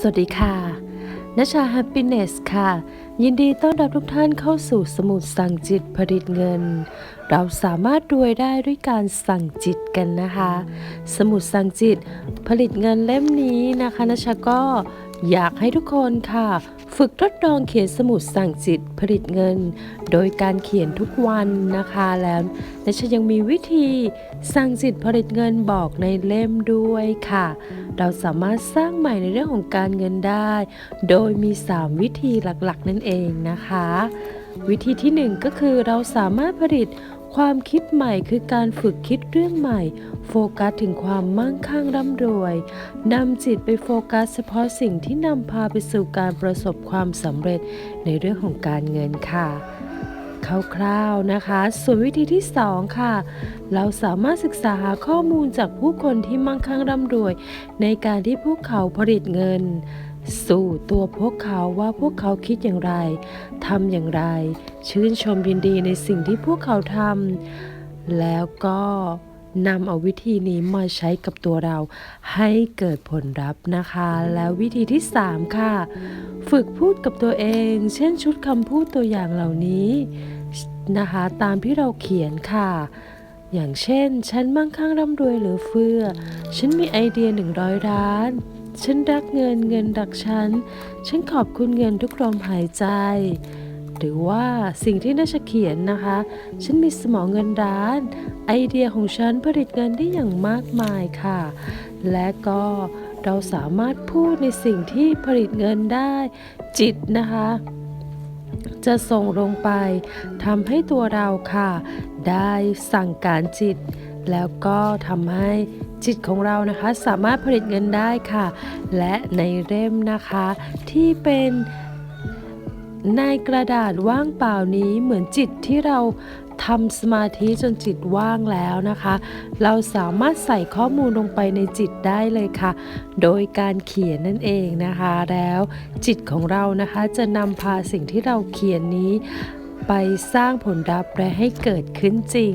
สวัสดีค่ะนชาแฮปปี้เนสค่ะ ยินดีต้อนรับทุกท่านเข้าสู่สมุดสั่งจิตผลิตเงิน เราสามารถรวยได้ด้วยการสั่งจิตกันนะคะ สมุดสั่งจิตผลิตเงินเล่มนี้นะคะนชาก็ อยากให้ทุกคนค่ะ ฝึกทดลองเขียนสมุดสั่งจิตผลิตเงิน โดยการเขียนทุกวันนะคะแล้วนชายังมีวิธีสั่งจิตผลิตเงินบอกในเล่มด้วยค่ะ เราสามารถสร้างใหม่ในเรื่องของการเงินได้ โดยมี 3 วิธีหลักๆ นั่นเองนะคะ วิธีที่ 1 ก็คือเราสามารถผลิต ความคิดใหม่คือการฝึกคิดเรื่องใหม่ โฟกัสถึงความมั่งคั่งร่ำรวยนำจิตไปโฟกัสเฉพาะสิ่งที่นำพาไปสู่การประสบความสำเร็จในเรื่องของการเงินค่ะคร่าวๆนะคะ ส่วนวิธีที่ 2 ค่ะ เราสามารถศึกษาหาข้อมูลจากผู้คนที่มั่งคั่งร่ำรวย ในการที่พวกเขาผลิตเงิน สู่ตัวพวกเขาว่าพวกเขาคิดอย่างไรทำอย่างไร ชื่นชมยินดีในสิ่งที่พวกเขาทำแล้วก็นำเอาวิธีนี้มาใช้กับตัวเราให้เกิดผลลัพธ์นะคะ แล้ววิธีที่ 3 ค่ะ ฝึกพูดกับตัวเอง เช่นชุดคำพูดตัวอย่างเหล่านี้นะคะตามที่เราเขียนค่ะ อย่างเช่น ฉันมั่งคั่งร่ำรวยเหลือเฟือ ฉันมีไอเดีย100ล้าน ฉันรักเงินเงินรักฉัน ฉันขอบคุณเงินทุกลมหายใจ หรือว่าสิ่งที่น่าจะเขียนนะคะ ฉันมีสมองเงินล้าน ไอเดียของฉันผลิตเงินได้อย่างมากมายค่ะ และก็เราสามารถพูดในสิ่งที่ผลิตเงินได้ จิตนะคะ จะส่งลงไปทำให้ตัวเราค่ะ ได้สั่งการจิต แล้วก็ทำให้ จิตของเรานะคะสามารถผลิตเงินได้ค่ะ และในเล่มนะคะที่เป็นในกระดาษว่างเปล่านี้เหมือนจิตที่เราทำสมาธิจนจิตว่างแล้วนะคะ เราสามารถใส่ข้อมูลลงไปในจิตได้เลยค่ะ โดยการเขียนนั่นเองนะคะ แล้วจิตของเรานะคะจะนำพาสิ่งที่เราเขียนนี้ ไปสร้างผลลัพธ์และให้เกิดขึ้นจริง